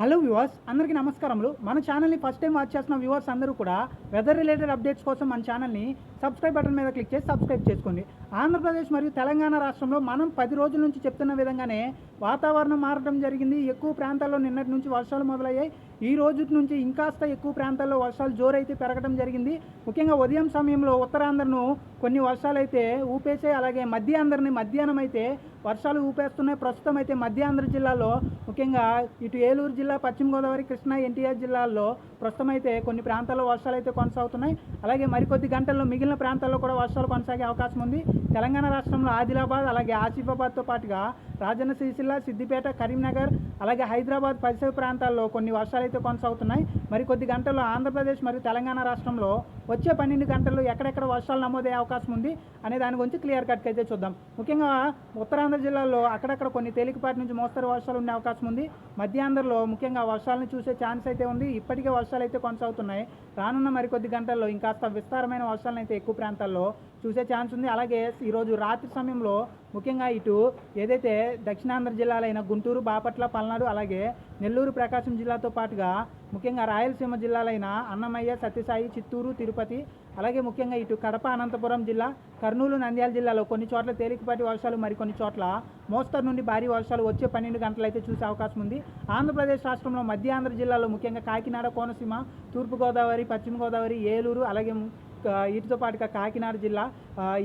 Hello viewers అందరికీ నమస్కారములు. మన ఛానల్ని ఫస్ట్ టైం వాచ్ చేస్తున్న వ్యూవర్స్ అందరూ కూడా వెదర్ రిలేటెడ్ అప్డేట్స్ కోసం మన ఛానల్ని సబ్స్క్రైబ్ బటన్ మీద క్లిక్ చేసి సబ్స్క్రైబ్ చేసుకోండి. ఆంధ్రప్రదేశ్ మరియు తెలంగాణ రాష్ట్రంలో మనం పది రోజుల నుంచి చెప్తున్న విధంగానే వాతావరణం మారడం జరిగింది. ఎక్కువ ప్రాంతాల్లో నిన్నటి నుంచి వర్షాలు మొదలయ్యాయి. ఈ రోజు నుంచి ఇంకాస్త ఎక్కువ ప్రాంతాల్లో వర్షాలు జోరైతే పెరగడం జరిగింది. ముఖ్యంగా ఉదయం సమయంలో ఉత్తరాంధ్రను కొన్ని వర్షాలు అయితే ఊపేసే అలాగే మధ్యాంధ్రని మధ్యాహ్నం అయితే వర్షాలు ఊపేస్తున్నాయి. ప్రస్తుతం అయితే మధ్యాంధ్ర జిల్లాలో ముఖ్యంగా ఇటు ఏలూరు జిల్లా పశ్చిమ గోదావరి కృష్ణా ఎన్టీఆర్ జిల్లాల్లో ప్రస్తుతం అయితే కొన్ని ప్రాంతాల్లో వర్షాలు అయితే కొనసాగుతున్నాయి. అలాగే మరికొద్ది గంటల్లో మిగిలిన ప్రాంతాల్లో కూడా వర్షాలు కొనసాగే అవకాశం ఉంది. తెలంగాణ రాష్ట్రంలో ఆదిలాబాద్ అలాగే ఆసిఫాబాద్తో పాటుగా రాజన్న సిరిసిల్ల సిద్దిపేట కరీంనగర్ అలాగే హైదరాబాద్ పరిసర ప్రాంతాల్లో కొన్ని వర్షాలు అయితే కొనసాగుతున్నాయి. మరి కొద్ది గంటల్లో ఆంధ్రప్రదేశ్ మరియు తెలంగాణ రాష్ట్రంలో వచ్చే పన్నెండు గంటల్లో ఎక్కడెక్కడ వర్షాలు నమోదయ్యే అవకాశం ఉంది? అనే దాని గురించి క్లియర్ కట్గా అయితే చూద్దాం. ముఖ్యంగా ఉత్తరాంధ్ర జిల్లాలో అక్కడక్కడ కొన్ని తేలికపాటి నుంచి మోస్తరు వర్షాలు ఉండే అవకాశం ఉంది. మధ్యాంధ్రలో ముఖ్యంగా వర్షాలను చూసే ఛాన్స్ అయితే ఉంది. ఇప్పటికే వర్షాలు అయితే కొనసాగుతున్నాయి. రానున్న మరికొద్ది గంటల్లో ఇంకాస్త విస్తారమైన వర్షాలను అయితే ఎక్కువ ప్రాంతాల్లో చూసే ఛాన్స్ ఉంది. అలాగే ఈరోజు రాత్రి సమయంలో ముఖ్యంగా ఇటు ఏదైతే దక్షిణాంధ్ర జిల్లాలైన గుంటూరు బాపట్ల పల్నాడు అలాగే నెల్లూరు ప్రకాశం జిల్లాతో పాటుగా ముఖ్యంగా రాయలసీమ జిల్లాలైన అన్నమయ్య సత్యసాయి చిత్తూరు తిరుపతి అలాగే ముఖ్యంగా ఇటు కడప అనంతపురం జిల్లా కర్నూలు నంద్యాల జిల్లాలో కొన్ని చోట్ల తేలికపాటి వర్షాలు మరికొన్ని చోట్ల మోస్తరు నుండి భారీ వర్షాలు వచ్చే పన్నెండు గంటలు అయితే చూసే అవకాశం ఉంది. ఆంధ్రప్రదేశ్ రాష్ట్రంలో మధ్య ఆంధ్ర జిల్లాలో ముఖ్యంగా కాకినాడ కోనసీమ తూర్పుగోదావరి పశ్చిమ గోదావరి ఏలూరు అలాగే వీటితో పాటుగా కాకినాడ జిల్లా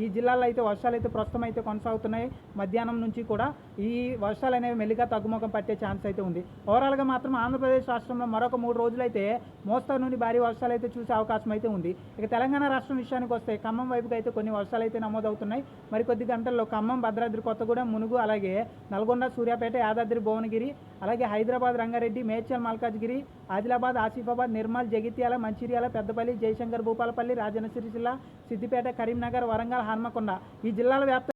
ఈ జిల్లాలో అయితే వర్షాలు అయితే ప్రస్తుతం అయితే కొనసాగుతున్నాయి. మధ్యాహ్నం నుంచి కూడా ఈ వర్షాలు అనేవి మెల్లిగా తగ్గుముఖం పట్టే ఛాన్స్ అయితే ఉంది. ఓవరాల్గా మాత్రం ఆంధ్రప్రదేశ్ రాష్ట్రంలో మరొక మూడు రోజులు అయితే మోస్తరు నుండి భారీ వర్షాలు అయితే చూసే అవకాశం అయితే ఉంది. ఇక తెలంగాణ రాష్ట్రం విషయానికి వస్తే ఖమ్మం వైపుకి అయితే కొన్ని వర్షాలు అయితే నమోదవుతున్నాయి. మరి కొద్ది గంటల్లో ఖమ్మం భద్రాద్రి కొత్తగూడెం మునుగు అలాగే నల్గొండ సూర్యాపేట యాదాద్రి భువనగిరి అలాగే హైదరాబాద్ రంగారెడ్డి మేడ్చల్ మల్కాజ్గిరి ఆదిలాబాద్ ఆసిఫాబాద్ నిర్మల్ జగిత్యాల మంచిర్యాల పెద్దపల్లి జయశంకర్ భూపాలపల్లి రాజన్న సిరిసిల్ల సిద్దిపేట కరీంనగర్ వరంగల్ హన్మకొండ. ఈ జిల్లాల వ్యాప్త